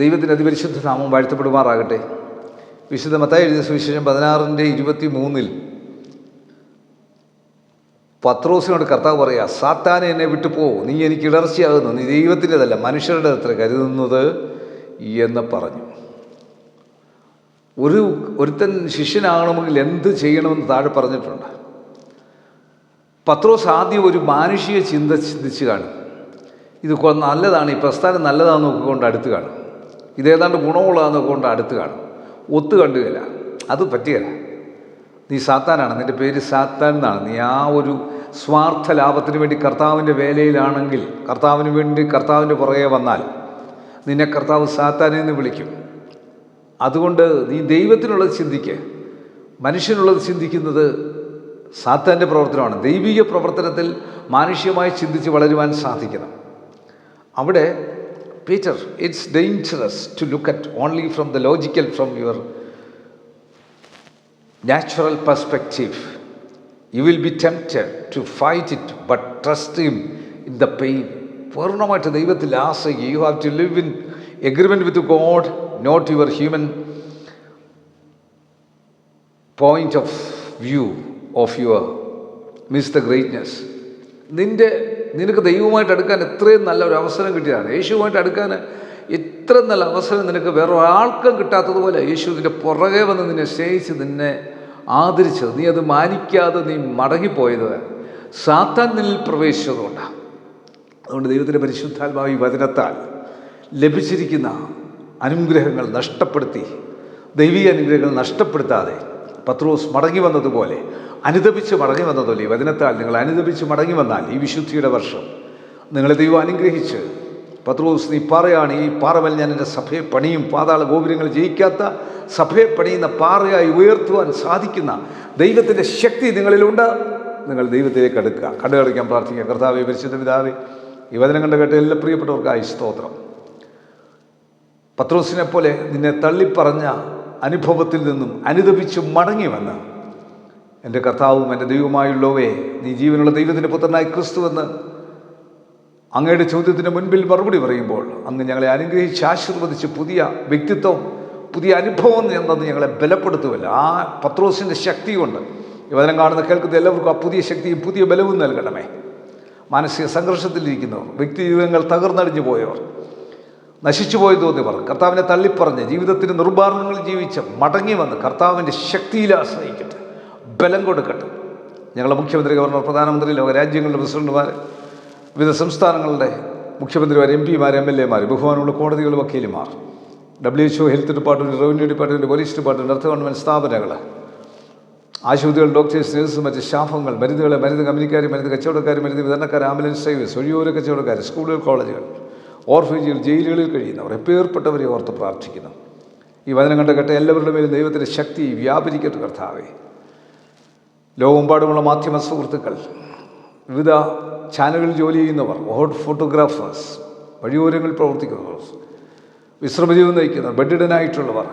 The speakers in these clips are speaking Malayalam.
ദൈവത്തിന്റെ അതിപരിശുദ്ധ നാമം വാഴ്ത്തപ്പെടുമാറാകട്ടെ. വിശുദ്ധ മത്തായി എഴുതിയ സുവിശേഷം പതിനാറിന്റെ ഇരുപത്തി മൂന്നിൽ പത്രോസിനോട് കർത്താവ് പറയാ സാത്താനെ എന്നെ വിട്ടു പോ നീ എനിക്ക് ഇടർച്ചയാകുന്നു നീ ദൈവത്തിന്റെതല്ല മനുഷ്യരുടെ അത്ര കരുതുന്നത് എന്ന് പറഞ്ഞു. ഒരു ഒരുത്തൻ ശിഷ്യനാകണമെങ്കിൽ എന്ത് ചെയ്യണമെന്ന് താഴെ പറഞ്ഞിട്ടുണ്ട്. പത്രോസ് ആദ്യം ഒരു മാനുഷിക ചിന്ത ചിന്തിച്ച് കാണും. ഇത് നല്ലതാണ് ഈ പ്രസ്ഥാനം നല്ലതാണെന്ന് നോക്കിക്കൊണ്ട് അടുത്ത് കാണും. ഇതേതാണ്ട് ഗുണമുള്ളതെന്ന് കൊണ്ട് അടുത്ത് കാണും. ഒത്തു കണ്ടുകയില്ല അത് പറ്റിയല്ല. നീ സാത്താനാണ്. നിന്റെ പേര് സാത്താൻ എന്നാണ്. നീ ആ ഒരു സ്വാർത്ഥ ലാഭത്തിന് വേണ്ടി കർത്താവിന്റെ വേലയിലാണെങ്കിൽ കർത്താവിന് വേണ്ടി കർത്താവിന്റെ പുറകെ വന്നാൽ നിന്നെ കർത്താവ് സാത്താനെ എന്ന് വിളിക്കും. അതുകൊണ്ട് നീ ദൈവത്തിനുള്ളത് ചിന്തിക്കുക മനുഷ്യനുള്ളത് ചിന്തിക്കുന്നത് സാത്താന്റെ പ്രവർത്തനമാണ്. ദൈവിക പ്രവർത്തനത്തിൽ മാനുഷ്യമായി ചിന്തിച്ച് വളരുവാൻ സാധിക്കണം. അവിടെ Peter it's dangerous to look at only from the logical from your natural perspective. You will be tempted to fight it, but trust Him in the pain. പൂർണമായിട്ട് ദൈവത്തിൽ ആശ്രയിക്കുക you have to live in agreement with God not your human point of view of your miss the greatness നിന്റെ നിനക്ക് ദൈവമായിട്ട് അടുക്കാൻ ഇത്രയും നല്ല ഒരു അവസരം കിട്ടിയതാണ്. യേശുവുമായിട്ട് അടുക്കാൻ ഇത്ര നല്ല അവസരം നിനക്ക് വേറെ ഒരാൾക്കും കിട്ടാത്തതുപോലെ യേശു നിന്റെ പുറകെ വന്ന് നിന്നെ സ്നേഹിച്ച് നിന്നെ ആദരിച്ചത്. നീ അത് മാനിക്കാതെ നീ മടങ്ങിപ്പോയത് സാത്താൻ നിന്നിൽ പ്രവേശിച്ചതുകൊണ്ടാണ് അതുകൊണ്ട് ദൈവത്തിന്റെ പരിശുദ്ധാത്മാവ് ഈ വചനത്താൽ ലഭിച്ചിരിക്കുന്ന അനുഗ്രഹങ്ങൾ നഷ്ടപ്പെടുത്തി ദൈവിക അനുഗ്രഹങ്ങൾ നഷ്ടപ്പെടുത്താതെ പത്രോസ് മടങ്ങി വന്നതുപോലെ അനുദപിച്ച് മടങ്ങി വന്നതുപോലെ ഈ വചനത്താൽ നിങ്ങൾ അനുദപിച്ച് മടങ്ങി വന്നാൽ ഈ വിശുദ്ധിയുടെ വർഷം നിങ്ങളെ ദൈവം അനുഗ്രഹിച്ച്. പത്രോസ് നീ പാറയാണ് ഈ പാറമൽ ഞാൻ എന്റെ സഭയെ പണിയും. പാതാള ഗോപുരങ്ങൾ ജയിക്കാത്ത സഭയെ പണിയുന്ന പാറയായി ഉയർത്തുവാൻ സാധിക്കുന്ന ദൈവത്തിന്റെ ശക്തി നിങ്ങളിലുണ്ട്. നിങ്ങൾ ദൈവത്തിലേക്ക് അടുക്കുക. കണ്ടുകളിക്കാൻ പ്രാർത്ഥിക്കുക. കർത്താവെ പരിശുദ്ധ പിതാവേ ഈ വചനം കണ്ട കേട്ട എല്ലാ പ്രിയപ്പെട്ടവർക്കായി സ്തോത്രം. പത്രോസിനെ പോലെ നിന്നെ തള്ളിപ്പറഞ്ഞ അനുഭവത്തിൽ നിന്നും അനുദപിച്ച് മടങ്ങി വന്ന് എന്റെ കർത്താവും എന്റെ ദൈവമായുള്ളവേ നീ ജീവനുള്ള ദൈവത്തിന്റെ പുത്രനായി ക്രിസ്തുവെന്ന് അങ്ങയുടെ ചോദ്യത്തിന് മുൻപിൽ മറുപടി പറയുമ്പോൾ അങ്ങ് ഞങ്ങളെ അനുഗ്രഹിച്ച് ആശീർവദിച്ച് പുതിയ വ്യക്തിത്വം പുതിയ അനുഭവം എന്നത് ഞങ്ങളെ ബലപ്പെടുത്തുമല്ലോ ആ പത്രോസിന്റെ ശക്തി കൊണ്ട് ഈ വചനം കാണുന്ന കേൾക്കുന്ന എല്ലാവർക്കും ആ പുതിയ ശക്തിയും പുതിയ ബലവും നൽകണമേ. മാനസിക സംഘർഷത്തിലിരിക്കുന്നവർ വ്യക്തി ജീവിതങ്ങൾ തകർന്നടിഞ്ഞു പോയവർ നശിച്ചു പോയി തോന്നിയവർ കർത്താവിനെ തള്ളിപ്പറഞ്ഞ് ജീവിതത്തിന് നിർമ്മാർജങ്ങൾ ജീവിച്ച് മടങ്ങി വന്ന് കർത്താവിന്റെ ശക്തിയിൽ ആശ്രയിക്കട്ടെ. ബലം കൊടുക്കട്ടെ. ഞങ്ങളുടെ മുഖ്യമന്ത്രി ഗവർണർ പ്രധാനമന്ത്രി ലോകരാജ്യങ്ങളുടെ പ്രസിഡന്റുമാർ വിവിധ സംസ്ഥാനങ്ങളുടെ മുഖ്യമന്ത്രിമാർ എം പിമാർ എം എൽ എമാർ ബഹുമാനമുള്ള കോടതികൾ വക്കീലുമാർ W H health department revenue department police department അർത്ഥ ഗവൺമെന്റ് സ്ഥാപനങ്ങൾ ആശുപത്രികൾ ഡോക്ടേഴ്സ് നഴ്സ് മറ്റ് സ്റ്റാഫുകൾ മരുന്നുകൾ മരുന്ന് കമ്പനിക്കാർ മരുന്ന് കച്ചവടക്കാർ മരുന്ന് വിതരണക്കാർ ആംബുലൻസ് സർവീസ് ഒഴിയോര കച്ചവടക്കാർ സ്കൂളുകൾ കോളേജുകൾ ഓർഫേജുകൾ ജയിലുകളിൽ കഴിയുന്നവർ എപ്പേർപ്പെട്ടവരെ ഓർത്ത് പ്രാർത്ഥിക്കുന്നു. ഈ വചനം കണ്ട കേട്ട എല്ലാവരുടെ മേലും ദൈവത്തിന്റെ ശക്തി വ്യാപരിക്കട്ടെ കർത്താവേ. ലോകമെമ്പാടുമുള്ള മാധ്യമ സുഹൃത്തുക്കൾ വിവിധ ചാനലുകളിൽ ജോലി ചെയ്യുന്നവർ ഹോട്ട് ഫോട്ടോഗ്രാഫേഴ്സ് വഴിയോരങ്ങളിൽ പ്രവർത്തിക്കുന്നവർ വിശ്രമജീവൻ നയിക്കുന്നവർ ബെഡിഡനായിട്ടുള്ളവർ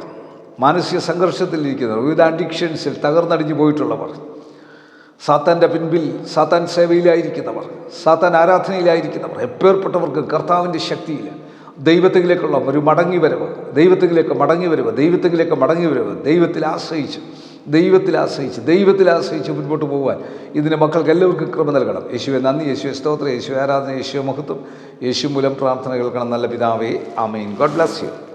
മാനസിക സംഘർഷത്തിലിരിക്കുന്നവർ വിവിധ അഡിക്ഷൻസിൽ തകർന്നടിഞ്ഞു പോയിട്ടുള്ളവർ സാത്താന്റെ പിൻപിൽ സാത്താൻ സേവയിലായിരിക്കുന്നവർ സാത്താൻ ആരാധനയിലായിരിക്കുന്നവർ എപ്പേർപ്പെട്ടവർക്ക് കർത്താവിന്റെ ശക്തിയിൽ ദൈവത്തിലേക്കുള്ള ഒരു മടങ്ങി വരവ് ദൈവത്തിലേക്ക് മടങ്ങി വരവ് ദൈവത്തിലേക്ക് മടങ്ങി വരവ് ദൈവത്തിൽ ആശ്രയിച്ച് ദൈവത്തിൽ ആശ്രയിച്ച് ദൈവത്തിൽ ആശ്രയിച്ച് മുൻപോട്ട് പോകുവാൻ ഇതിന് മക്കൾക്ക് എല്ലാവർക്കും കൃപ നൽകണം. യേശുവെ നന്ദി. യേശുവെ സ്തോത്രം. യേശു ആരാധന യേശു മഹത്വം യേശു മൂലം പ്രാർത്ഥന കേൾക്കണം. നല്ല പിതാവേ ആമീൻ. God bless U.